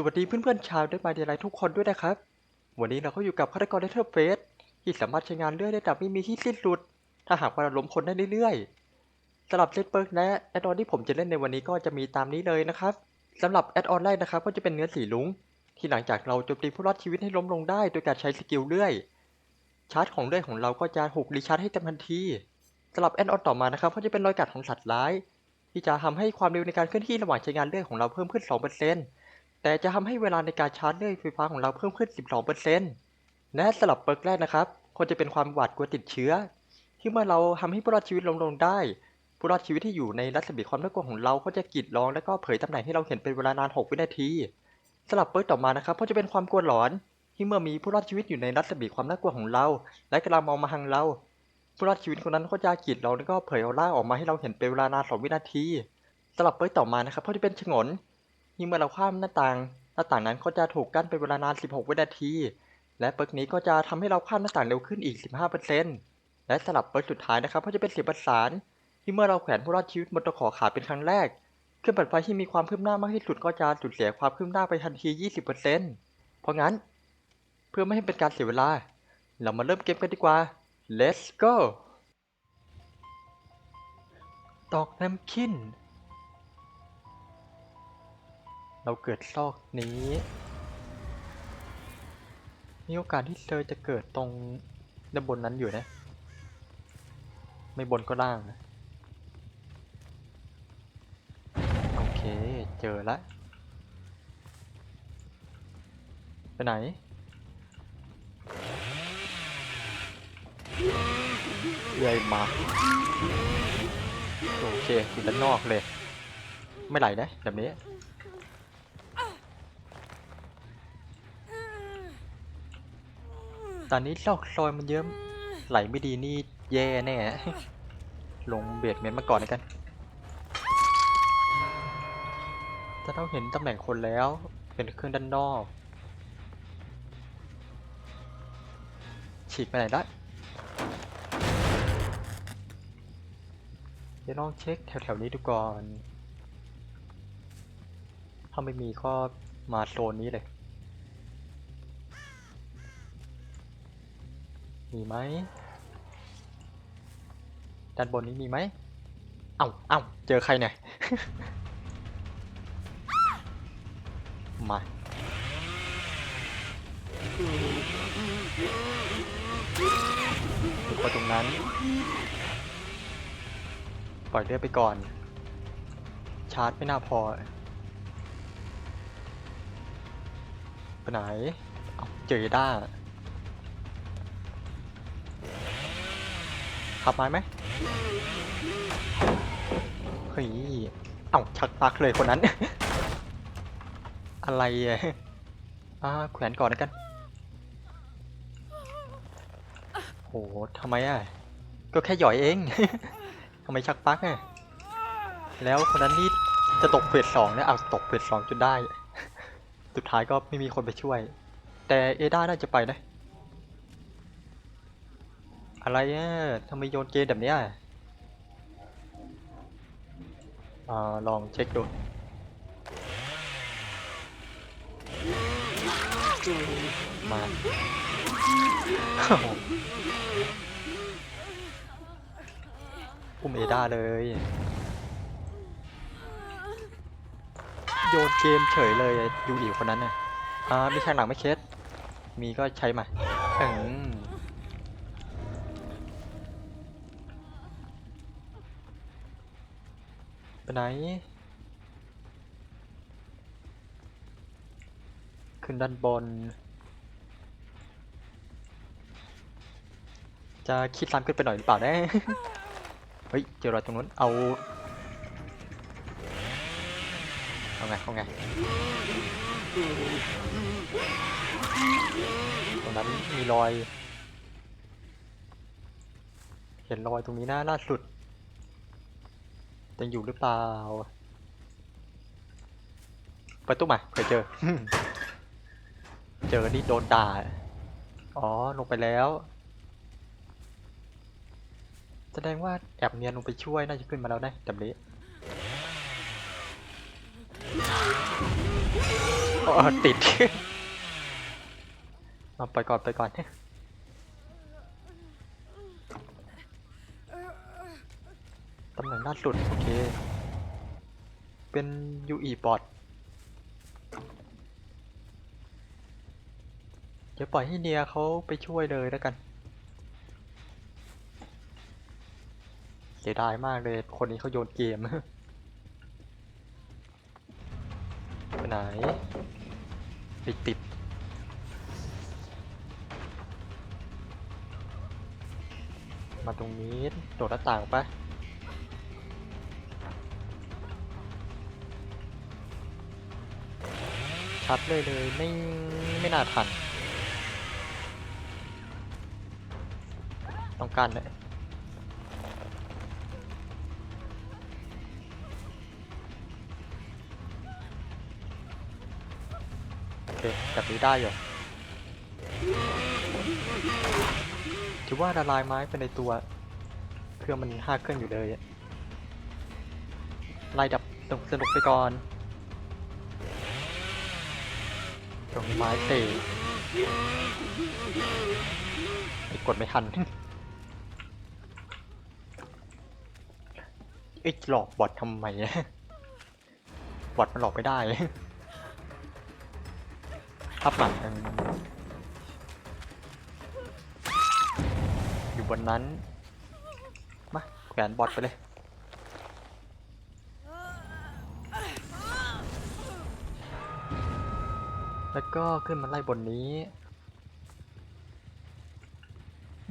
สวัสดีเพื่อนๆชาวได้มาเดลัยทุกคนด้วยนะครับ วันนี้เราก็อยู่กับฆาตกรเลเทอร์เฟสที่สามารถใช้งานเลื่อยได้แบบไม่มีที่สิ้นสุด ถ้าหากว่าเราล้มคนได้เรื่อยๆสำหรับเซตเปิร์กและแอดออนที่ผมจะเล่นในวันนี้ก็จะมีตามนี้เลยนะครับสำหรับแอดออนแรกนะครับก็จะเป็นเนื้อสีลุงที่หลังจากเราโจมตีผู้รอดชีวิตให้ล้มลงได้ โดยการใช้สกิลเลื่อยชาร์จของเลื่อยของเราก็จะหกรีชาร์จให้เต็มทันทีสำหรับแอดออนต่อมานะครับก็จะเป็นรอยกัดของสัตว์ร้าย ที่จะทำให้ความเร็วในการเคลื่อนที่ระหว่างใช้งานเลื่อยของเราเพิ่มขึ้น 2% แต่จะทำให้เวลาในการชาร์จเลื่อยไฟฟ้าของเราเพิ่มขึ้น 12%และสลับเปิร์กแรกนะครับก็จะเป็นความหวาดกลัวติดเชื้อ ที่เมื่อเราทำให้ผู้รอดชีวิตล้มลงได้ ผู้รอดชีวิตที่อยู่ในรัศมีความน่ากลัวของเราก็จะกรีดร้องและก็เผยตำแหน่งให้เราเห็นเป็นเวลานาน 6 วินาทีสลับเปิร์กต่อมานะครับก็จะเป็นความกลัวหลอน ที่เมื่อมีผู้รอดชีวิตอยู่ในรัศมีความน่ากลัวของเรา และกำลังมองมาทางเรา ผู้รอดชีวิตคนนั้นก็จะกรีดร้องแล้วก็เผยออร่าออกมาให้เราเห็นเป็นเวลานาน 2 วินาทีสลับเปิร์กต่อมานะครับก็จะเป็นฉงน ที่เมื่อเราข้ามหน้าต่าง หน้าต่างนั้นก็จะถูกกั้นเป็นเวลานาน 16 วินาที และเปิร์กนี้ก็จะทำให้เราข้ามหน้าต่างเร็วขึ้นอีก 15%และสลับเปิร์กสุดท้ายนะครับก็จะเป็นเสียงประสานที่เมื่อเราแขวนผู้รอดชีวิตบนตะขอขาเป็นครั้งแรกเครื่องปั่นไฟที่มีความคืบหน้ามากที่สุดก็จะสูญเสียความคืบหน้าไปทันที 20%เพราะงั้น เพื่อไม่ให้เป็นการเสียเวลา เรามาเริ่มเกมกันดีกว่า let's go ตอกน้ำขิ้น เราเกิดซอกนี้ มีโอกาสที่เธอจะเกิดตรงด้านบนนั้นอยู่นะ ไม่บนก็ล่างนะ โอเค เจอละ ไปไหนเรื่อยมา โอเคอยู่ด้านนอกเลย ไม่ไหลนะ แบบนี้ ตอนนี้ซอกซอยมันเยอะไหลไม่ดีนี่แย่แน่ ลงเบียดเมนมาก่อนแล้วกันจะต้องเห็นตำแหน่งคนแล้ว เป็นเครื่องด้านนอก ฉีกไปไหนได้เดี๋ยวลองเช็คแถวๆนี้ดูก่อน ถ้าไม่มีก็มาโซนนี้เลย มีไหมด้านบนนี้มีไหมเอ้าเอ้าเจอใครเนี่ย มาดูคนตรงนั้น ปล่อยเลือดไปก่อน ชาร์จไม่น่าพอ ไปไหน เอาเจอเอด้า ขับไม้ไหมเฮ้ยเอ้าชักปลักเลยคนนั้น อะไรอะอ่าแขวนก่อนแล้วกัน โหทำไมอะ ก็แค่หย่อยเองทำไมชักปลักอะ แล้วคนนั้นนี่จะตกเฟสสองนะเอาตกเฟสสองจนได้ สุดท้ายก็ไม่มีคนไปช่วย แต่เอด้าน่าจะไปนะ อะไรอะทำไมโยนเกมแบบเนี้ยอ่าลองเช็คดูมาอุ้มเอด้าเลย โยนเกมเฉยเลยยูอีคนนั้นน่ะอ่ามีแข่งหลังไม่เคสมีก็ใช้มาอืม ไปไหน ขึ้นด้านบน จะคิดซ้ำขึ้นไปหน่อยหรือเปล่านะเฮ้ย เจอรอยตรงนู้น เอา เอาไง เอาไง ตรงนั้นมีรอย เห็นรอยตรงนี้นะล่าสุด ยังอยู่หรือเปล่าไปตู้มาเคยเจอ เจอนี่โดนด่า อ๋อ ลงไปแล้ว แสดงว่าแอบเนียนลงไปช่วยน่าจะขึ้นมาแล้วนะแบบนี้ติด มาไปก่อนไปก่อน ตำแหน่งล่าสุด โอเค เป็นยูอีบอทเดี๋ยวปล่อยให้เนียเขาไปช่วยเลยแล้วกัน เสียดายมากเลย คนนี้เขาโยนเกม ไปไหนไปติดมาตรงนี้โดดหน้าต่างไป ชัดเลยเลยไม่ไม่น่าทัน ต้องการเลยโอเคแบบนี้ได้อยู่ถือว่าละลายไม้ไปในตัวเครื่องมันห้าเครื่องอยู่เลยไล่ดับสนุกไปก่อน ตรงไม้เตะไอ้กดไม่ทันไอ้หลอกบอททำไมอะบอทมันหลอกไม่ได้ภาพหลังอยู่บนนั้น มาแขวนบอทไปเลย แล้วก็ขึ้นมาไล่บนนี้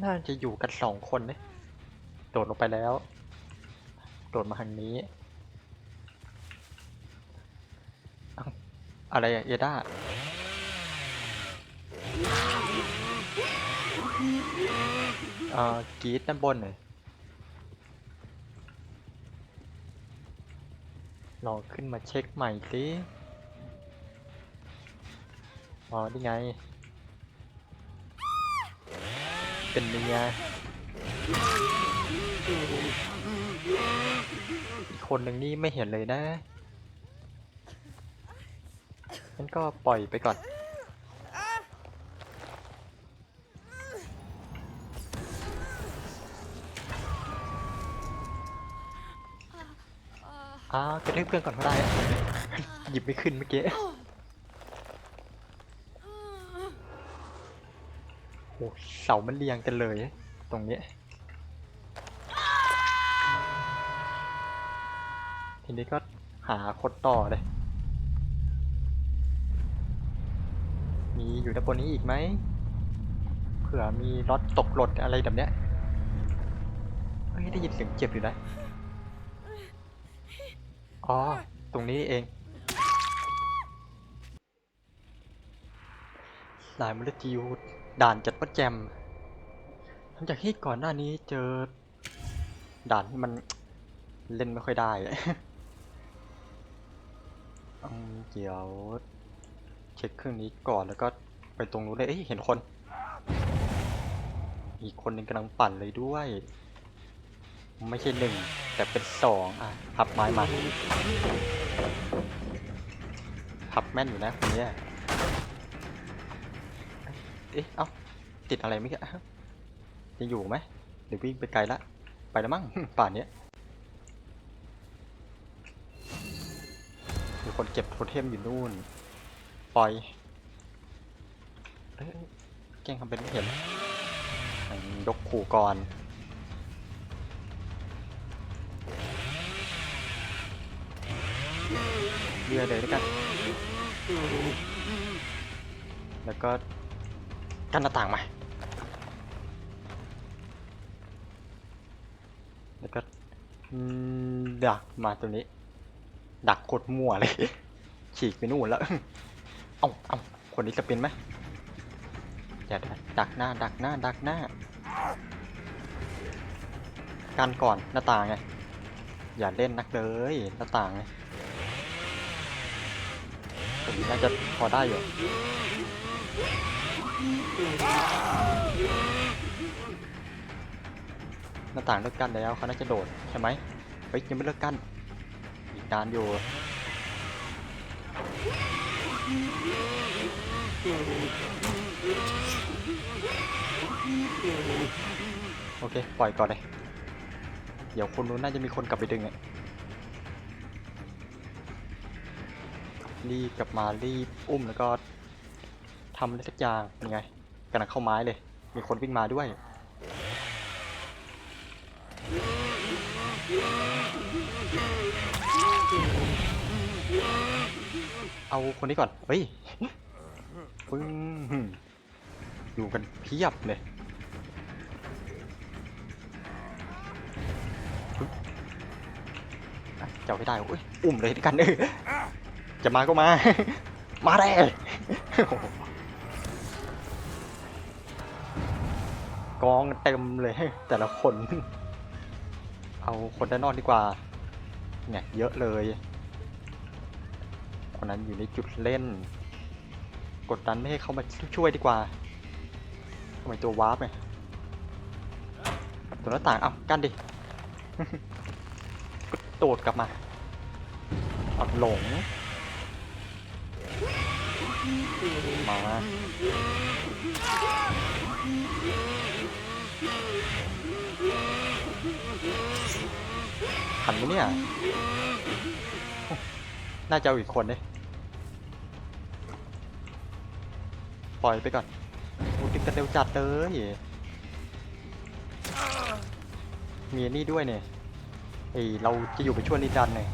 น่าจะอยู่กันสองคนเนี่ยโดดลงไปแล้ว โดดมาทางนี้ อะไรอะเอด้าเอ่อกรีดด้านบนหน่อยลองขึ้นมาเช็คใหม่สิ อ๋อนี่ไง เป็นเนียอีกคนหนึ่งนี่ไม่เห็นเลยนะงั้นก็ปล่อยไปก่อน อ้าวกระทืบเพื่อนก่อนก็ได้หยิบไม่ขึ้นเมื่อกี้ โอ้เสามันเรียงกันเลย ตรงนี้ทีนี้ก็หาคนต่อเลย มีอยู่ด้านบนนี้อีกไหม เผื่อมีรถตกหล่นอะไรแบบเนี้ย เฮ้ย ได้ยินเสียงเจ็บอยู่นะ อ๋อ ตรงนี้เองสายมลจิวด่ ด่านจัดประแจมหลังจากที่ก่อนหน้านี้เจอ ด่านที่มันเล่นไม่ค่อยได้เดี๋ยวเช็คเครื่องนี้ก่อนแล้วก็ไปตรงนู้นเลยเอ้ยเห็นคน อีกคนหนึ่งกำลังปั่นเลยด้วย ไม่ใช่หนึ่งแต่เป็นสองอะพับไม้มาพับแม่นอยู่นะคนเนี้ย เอ๊ะ เอ้า ติดอะไรไม่กี่จะอยู่ไหมเดี๋ยววิ่งไปไกลละ ไปแล้วมั้ง ป่านเนี้ยมีคนเก็บโทเทมอยู่นู่น ปล่อยเอ้ยแกล้งทำเป็นไม่เห็นอืมยกขู่ก่อนเรือเลยแล้วกัน แล้วก็ กั้นหน้าต่างมา แล้วก็ดักมาตัวนี้ ดักกดมั่วเลย ฉีกไปนู่นแล้ว เอ้าเอ้าคนนี้จะเป็นไหมอย่าดักหน้า ดักหน้า ดักหน้า กันก่อนหน้าต่างไง อย่าเล่นนักเลยหน้าต่างไงผมน่าจะพอได้อยู่ หน้าต่างเลิกกั้นแล้วเขาน่าจะโดดใช่ไหมเฮ้ยยังไม่เลิกกั้นอีกนานอยู่โอเค ปล่อยก่อนเลย เดี๋ยวคนนู้นน่าจะมีคนกลับไปดึงอะรีบกลับมารีบอุ้มแล้วก็ ทำอะไรสักอย่างยังไงกำลังเข้าไม้เลย มีคนวิ่งมาด้วย เอาคนนี้ก่อน เฮ้ยปึ้งอยู่กันเพียบเลยปึ๊บอะเจ้าไม่ได้อุ้ย อุ้มเลยด้วยกันเออจะมาก็มา มาแน่ กองเต็มเลย แต่ละคน เอาคนด้านนอกดีกว่า เนี่ยเยอะเลย คนนั้นอยู่ในจุดเล่น กดดันไม่ให้เขามาช่วยดีกว่าทำไมตัววาร์ปไงตัวหน้าต่างอ้ากันดิก็โดดกลับมาอัดหลง มา ทันไหมเนี่ย น่าจะอีกคนเลยปล่อยไปก่อนโอ้ดึงกันเร็วจัดเลยมีนนี่ด้วยเนี่ยไอเราจะอยู่ไปช่วยนิดันเนี่ย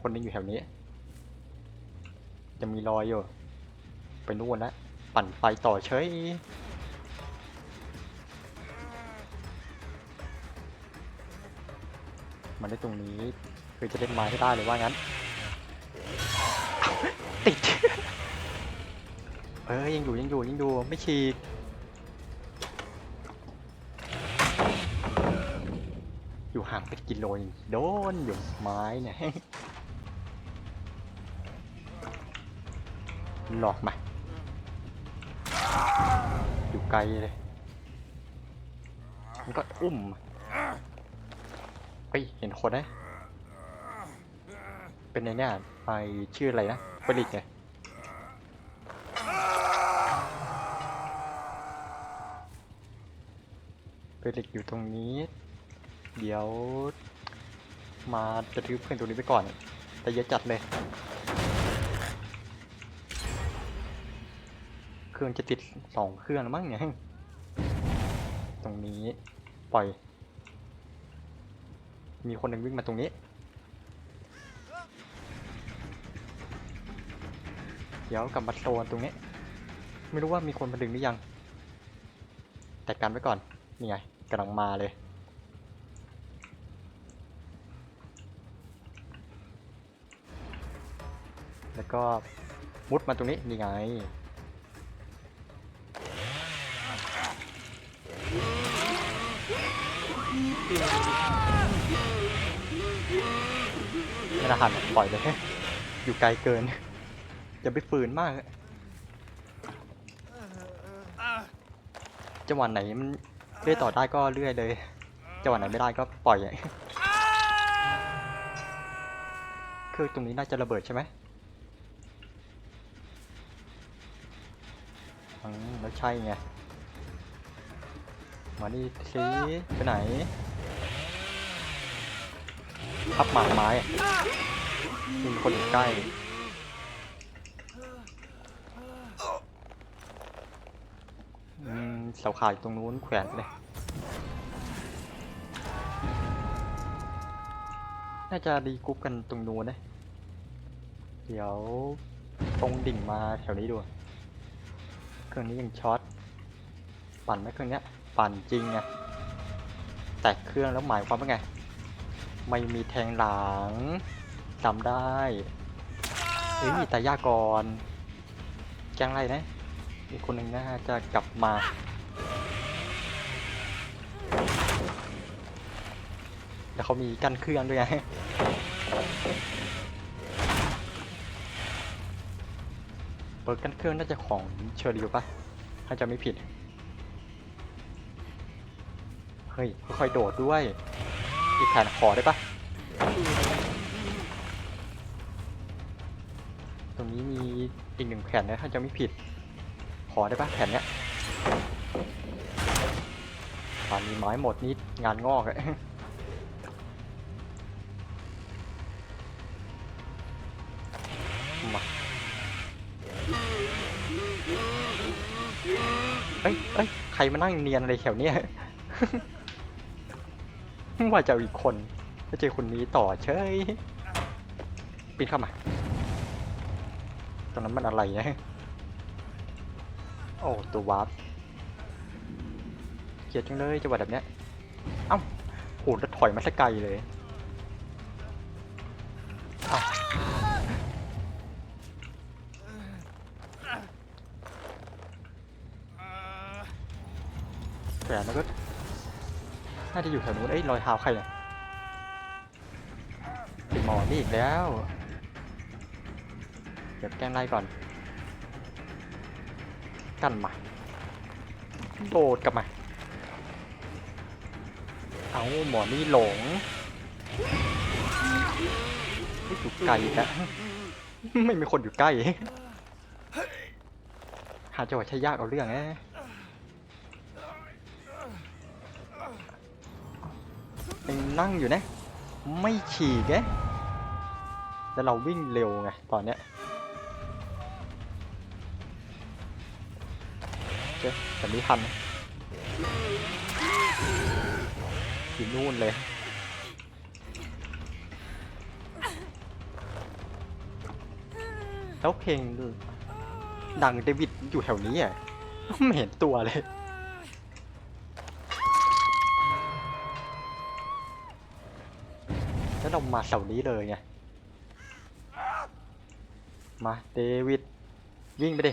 คนนึงอยู่แถวนี้ จะมีรอยอยู่ ไปนู่นแล้วปั่นไฟต่อเฉย มันได้ตรงนี้คือจะเล่นไม้ให้ได้เลยว่างั้น ติด เอ้ยยังอยู่ยังอยู่ยังอยู่ไม่ฉีกอยู่ห่างเป็นกิโลยังโดนอยู่ไม้เนี่ยหลอกมา อยู่ไกลเลย มันก็อุ้ม เฮ้ยเห็นคนนะ เป็นไงเนี่ยไปชื่ออะไรนะผลิตไงผลิตอยู่ตรงนี้ เดี๋ยว มาจะทืบเพื่อนตรงนี้ไปก่อน แต่เยอะจัดเลย เครื่องจะติดสองเครื่องมั้งเนี่ย ตรงนี้ปล่อย มีคนหนึ่งวิ่งมาตรงนี้ เดี๋ยวกลับมาโซนตรงนี้ ไม่รู้ว่ามีคนมาดึงหรือยัง แต่กันไว้ก่อน นี่ไงกำลังมาเลย แล้วก็มุดมาตรงนี้ นี่ไง ไม่น่าหันปล่อยเลย อยู่ไกลเกินอย่าไปฝืนมาก จังหวะไหนมันเลื่อยต่อได้ก็เลื่อยเลย จังหวะไหนไม่ได้ก็ปล่อยเครื่องตรงนี้น่าจะระเบิดใช่ไหมอืมแล้วใช่ไง มานี่สิไปไหน พับหมากไม้มีคนอยู่ใกล้เสาขาอยู่ตรงนู้นแขวนเลย น่าจะรีกรุ๊ปกันตรงนู้นนะ เดี๋ยวตรงดิ่งมาแถวนี้ดู เครื่องนี้ยังช็อต ปั่นไหมเครื่องเนี้ย ปั่นจริงไง แตกเครื่องแล้วหมายความว่าไง ไม่มีแทงหลังจำได้เฮ้ยแต่ยากรแกงอะไรนะ มีคนหนึ่งน่าจะกลับมาแล้วเขามีกันเครื่องด้วยไงเปิดกันเครื่องน่าจะของเชอริวปะถ้าจะไม่ผิด เฮ้ยค่อยๆโดดด้วย อีกแผ่นขอได้ปะตรงนี้มีอีกหนึ่งแผ่นนะถ้าจะไม่ผิด ขอได้ปะแผ่นเนี้ยตอนมีไม้หมดนี่งานงอกอะมาเอ้ยเอ้ยใครมานั่งเนียนอะไรแถวเนี้ย ว่าจะอีกคนก็เจอคนนี้ต่อเฉยปีนเข้ามาตรงนั้นมันอะไรนะโอ้ตัววาร์ปเกลียดจังเลยจังหวะแบบเนี้ยเอ้าโหแล้วถอยมาสักไกลเลยแหวนมันก็ น่าจะอยู่แถวนู้นเอ้ยรอยเท้าใครเนี่ยเป็นหมอนี่อีกแล้วเดี๋ยวแกล้งไล่ก่อน กันมาโดดกลับมา เอาหมอนี่หลงไม่อยู่ไกลอีกแล้วไม่มีคนอยู่ใกล้ หาจังหวะใช้ยากเอาเรื่องนะ ยังนั่งอยู่นะ ไม่ฉีกไงแล้วเราวิ่งเร็วไงตอนเนี้ยเจ๊แบบนี้ทันอยู่นู่นเลยแล้วเพลงดังเดวิดอยู่แถวนี้อะไม่เห็นตัวเลย แล้วเรามาเสานี้เลยไง มาเดวิด วิ่งไปดิ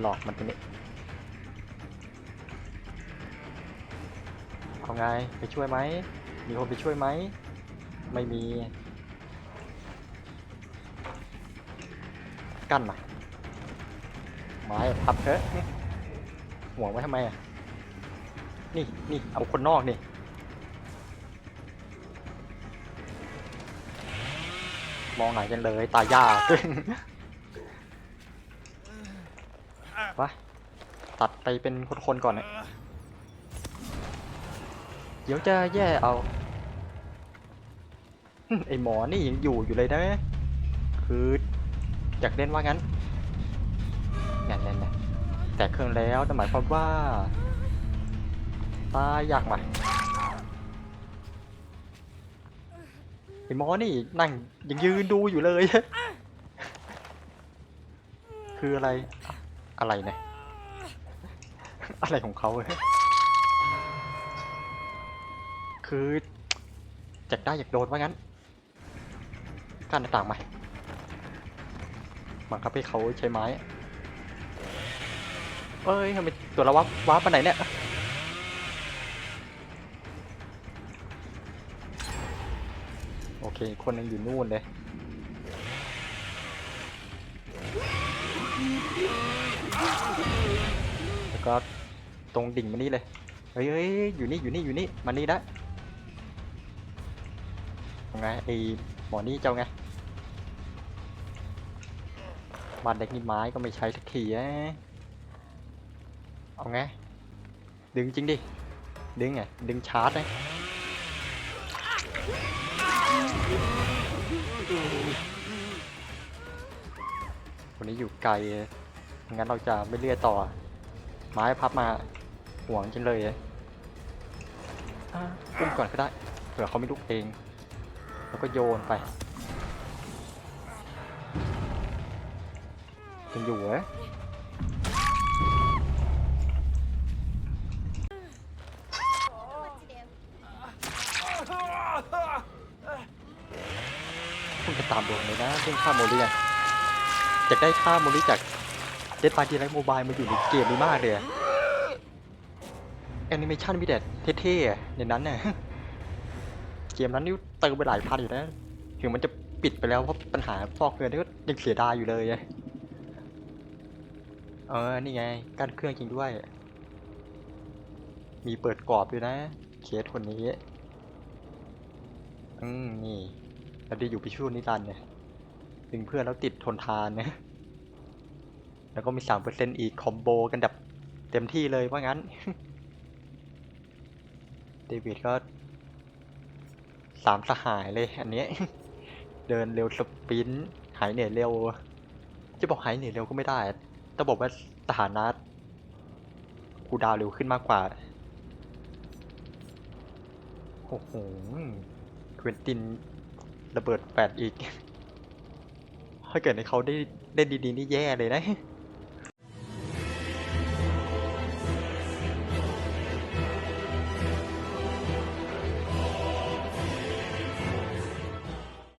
หลอกมันตรงนี้เอาไง ไปช่วยไหม มีคนไปช่วยไหม ไม่มี กั้นมาไม้พับเถอะ ห่วงไว้ทำไมอะ นี่นี่เอาคนนอกนี่มองไหนกันเลยตายากไปตัดไปเป็นคนๆก่อนนะเดี๋ยวจะแย่เอาไอหมอนี่ยังอยู่อยู่เลยนะคืออยากเล่นว่างั้นงั้นนั่นนะ แต่เครื่องแล้วนั่นหมายความว่า ตายยากไหมไอหมอนี่นั่งยังยืนดูอยู่เลย คืออะไรอะไรเนี่ยอะไรของเขาเนี่ยคืออยากได้อยากโดนว่างั้นกั้นหน้าต่างไหมาบังคับให้เขาใช้ไม้ เอ้ยทำไมตัวเราวับวับไปไหนเนี่ยโอเค คนหนึงอยู่นู่นเลยแล้วก็ตรงดิ่งมานี่เลยเฮ้ยเฮ้ยอยู่นี่อยู่นี่อยู่นี่มานี่ได้เอาไงไอหมอนี่เจ้าไงบานเด็กนี่ไม้ก็ไม่ใช้สักทีอะ เอาไง ดึงจริงดิ ดึงไง ดึงชาร์จไงคนนี้อยู่ไกลงั้นเราจะไม่เลื่อยต่อ ไม้พับมาห่วงจังเลยอะอะอุ้มก่อนก็ได้ เผื่อเขาไม่ลุกเอง แล้วก็โยนไปยังอยู่เหรอ คุณจะตามดวงเลยนะเรื่องค่าโมลิอะอยากได้ค่าโมลิจากเดดบายดีไลท์โมบายมาอยู่ในเกมนี้มากเลยแอนิเมชันมีแต่เท่ๆในนั้นน่ะเกมนั้นนี่เติมไปหลายพันอยู่นะถึงมันจะปิดไปแล้วเพราะปัญหาฟอกเงินก็ยังเสียดายอยู่เลยเออนี่ไงกั้นเครื่องจริงด้วย มีเปิดกรอบด้วยนะเคสคนนี้ อืมนี่ เราได้อยู่พิชูนิรันดร์เนี่ยดึงเพื่อนแล้วติดทนทานนะแล้วก็มีสามเปอร์เซ็นอีกคอมโบกันแบบเต็มที่เลยว่างั้น เดวิดก็สามสหายเลยอันนี้ เดินเร็วสปินหายเหนื่อยเร็ว จะบอกหายเหนื่อยเร็วก็ไม่ได้ต้องบอกว่าสถานะคูดาวเร็วขึ้นมากกว่าโอ้โหเควินติน ระเบิดแปดอีก ถ้าเกิดในเขาได้ได้ดีๆนี่แย่เลยนะ